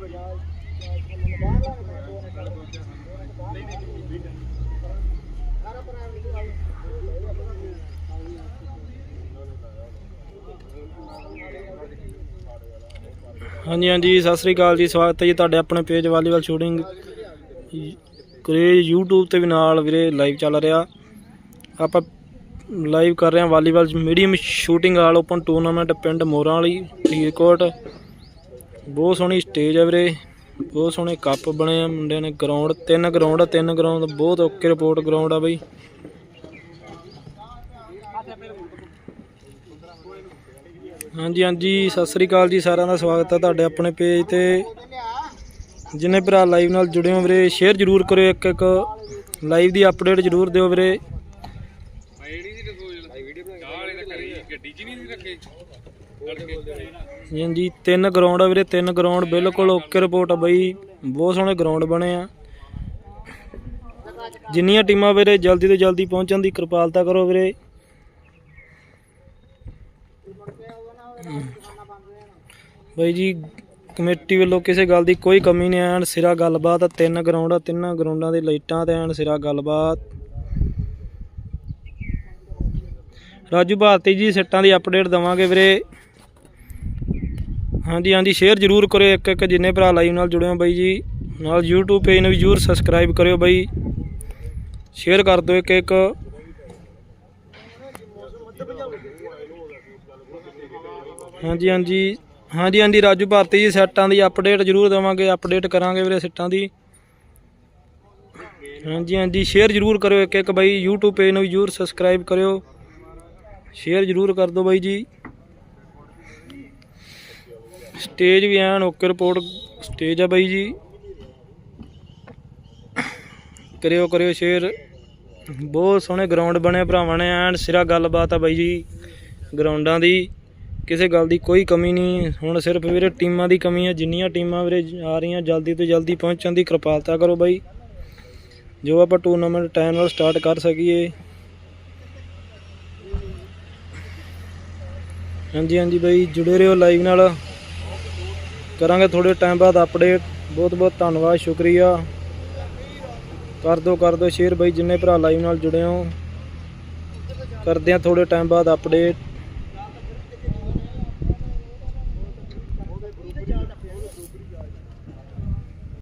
ਹਾਂਜੀ ਹਾਂਜੀ, ਸਤਿ ਸ੍ਰੀ ਅਕਾਲ ਜੀ, ਸਵਾਗਤ ਹੈ ਜੀ ਤੁਹਾਡੇ ਆਪਣੇ ਪੇਜ ਵਾਲੀਬਾਲ ਸ਼ੂਟਿੰਗ ਕਰੇ YouTube ਤੇ ਵੀ ਨਾਲ ਵੀਰੇ ਲਾਈਵ ਚੱਲ ਰਿਹਾ। ਆਪਾਂ ਲਾਈਵ ਕਰ ਰਹੇ ਹਾਂ volleyball medium shooting all open tournament ਪਿੰਡ ਮੋਰਾਂ ਵਾਲੀ, ਫਰੀਦਕੋਟ। ਬਹੁਤ ਸੋਹਣੀ ਸਟੇਜ ਹੈ ਵੀਰੇ। ਬਹੁਤ ਸੋਹਣੇ ਕੱਪ ਬਣੇ ਆ ਮੁੰਡਿਆਂ ਨੇ ਗਰਾਊਂਡ ਤਿੰਨ ਗਰਾਊਂਡ ਆ ਤਿੰਨ ਗਰਾਊਂਡ ਬਹੁਤ ਓਕੇ ਰਿਪੋਰਟ ਗਰਾਊਂਡ ਆ ਬਈ। ਹਾਂਜੀ ਹਾਂਜੀ ਸਤਿ ਸ੍ਰੀ ਅਕਾਲ ਜੀ ਸਾਰਿਆਂ ਦਾ ਸਵਾਗਤ ਹੈ ਤੁਹਾਡੇ ਆਪਣੇ ਪੇਜ ਤੇ। ਜਿੰਨੇ ਭਰਾ ਲਾਈਵ ਨਾਲ ਜੁੜੇ ਹੋ ਵੀਰੇ ਸ਼ੇਅਰ ਜਰੂਰ ਕਰਿਓ ਇੱਕ ਇੱਕ ਲਾਈਵ ਦੀ ਅਪਡੇਟ ਜਰੂਰ ਦਿਓ ਵੀਰੇ। ਜੀ ਹਾਂਜੀ ਤਿੰਨ ਗਰਾਊਂਡ ਆ ਵੀਰੇ, ਤਿੰਨ ਗਰਾਊਂਡ ਬਿਲਕੁਲ ਓਕੇ ਰਿਪੋਰਟ ਆ ਬਈ। ਬਹੁਤ ਸੋਹਣੇ ਗਰਾਊਂਡ ਬਣੇ ਆ। ਜਿੰਨੀਆਂ ਟੀਮਾਂ ਵੀਰੇ ਜਲਦੀ ਤੋਂ ਜਲਦੀ ਪਹੁੰਚਣ ਦੀ ਕਿਰਪਾਲਤਾ ਕਰੋ ਵੀਰੇ। ਬਾਈ ਜੀ, ਕਮੇਟੀ ਵੱਲੋਂ ਕਿਸੇ ਗੱਲ ਦੀ ਕੋਈ ਕਮੀ ਨਹੀਂ ਐਨ ਸਿਰਾ ਗੱਲਬਾਤ ਆ, ਤਿੰਨ ਗਰਾਊਂਡ ਆ, ਤਿੰਨਾਂ ਗਰਾਊਂਡਾਂ ਦੇ ਲਾਈਟਾਂ ਤੇ ਐਨ ਸਿਰਾ ਗੱਲਬਾਤ। ਰਾਜੂ ਭਾਰਤੀ ਜੀ, ਸਿੱਟਾਂ ਦੀ ਅਪਡੇਟ ਦਵਾਂਗੇ ਵੀਰੇ। ਹਾਂਜੀ ਹਾਂਜੀ ਸ਼ੇਅਰ ਜਰੂਰ ਕਰਿਓ ਇੱਕ ਇੱਕ ਜਿੰਨੇ ਭਰਾ ਲਾਈਵ ਨਾਲ ਜੁੜੇ ਹੋ ਬਾਈ ਜੀ। ਨਾਲ YouTube ਪੇਜ ਨੂੰ ਵੀ ਜਰੂਰ ਸਬਸਕ੍ਰਾਈਬ ਕਰਿਓ ਬਾਈ। ਸ਼ੇਅਰ ਕਰ ਦਿਓ ਇੱਕ ਇੱਕ। ਹਾਂਜੀ ਹਾਂਜੀ। ਹਾਂਜੀ ਹਾਂਜੀ, ਰਾਜੂ ਭਾਰਤੀ ਜੀ, ਸੈੱਟਾਂ ਦੀ ਅਪਡੇਟ ਜ਼ਰੂਰ ਦੇਵਾਂਗੇ ਅਪਡੇਟ ਕਰਾਂਗੇ ਵੀਰੇ ਸੈੱਟਾਂ ਦੀ। ਹਾਂਜੀ ਹਾਂਜੀ ਸ਼ੇਅਰ ਜ਼ਰੂਰ ਕਰਿਓ ਇੱਕ ਇੱਕ ਬਾਈ। YouTube ਪੇਜ ਨੂੰ ਵੀ ਜ਼ਰੂਰ ਸਬਸਕ੍ਰਾਈਬ ਕਰਿਓ। ਸ਼ੇਅਰ ਜ਼ਰੂਰ ਕਰ ਦਿਓ ਬਾਈ ਜੀ। ਸਟੇਜ ਵੀ ਐਨ ਓਕੇ ਰਿਪੋਰਟ, ਸਟੇਜ ਆ ਬਾਈ ਜੀ। ਕਰਿਓ ਕਰਿਓ ਸ਼ੇਅਰ। ਬਹੁਤ ਸੋਹਣੇ ਗਰਾਊਂਡ ਬਣੇ ਭਰਾਵਾਂ ਨੇ, ਐਨ ਸਿਰਾ ਗੱਲਬਾਤ ਆ ਬਾਈ ਜੀ ਗਰਾਊਂਡਾਂ ਦੀ। ਕਿਸੇ ਗੱਲ ਦੀ ਕੋਈ ਕਮੀ ਨਹੀਂ, ਹੁਣ ਸਿਰਫ ਵੀਰੇ ਟੀਮਾਂ ਦੀ ਕਮੀ ਹੈ ਜਿੰਨੀਆਂ ਟੀਮਾਂ ਵੀਰੇ ਆ ਰਹੀਆਂ, ਜਲਦੀ ਤੋਂ ਜਲਦੀ ਪਹੁੰਚਣ ਦੀ ਕਿਰਪਾਲਤਾ ਕਰੋ ਬਾਈ। ਜੋ ਆਪਾਂ ਟੂਰਨਾਮੈਂਟ ਟਾਈਮ ਨਾਲ ਸਟਾਰਟ ਕਰ ਸਕੀਏ। ਹਾਂਜੀ ਹਾਂਜੀ ਬਾਈ, ਜੁੜੇ ਰਹੋ ਲਾਈਵ ਨਾਲ। ਕਰਾਂਗੇ ਥੋੜੇ ਟਾਈਮ ਬਾਅਦ ਅਪਡੇਟ ਬਹੁਤ ਬਹੁਤ ਧੰਨਵਾਦ, ਸ਼ੁਕਰੀਆ। ਕਰ ਦਿਓ ਕਰ ਦਿਓ ਸ਼ੇਅਰ ਬਈ, ਜਿੰਨੇ ਭਰਾ ਲਾਈਵ ਨਾਲ ਜੁੜੇ ਹੋ। ਕਰਦੇ ਆ ਥੋੜੇ ਟਾਈਮ ਬਾਅਦ ਅਪਡੇਟ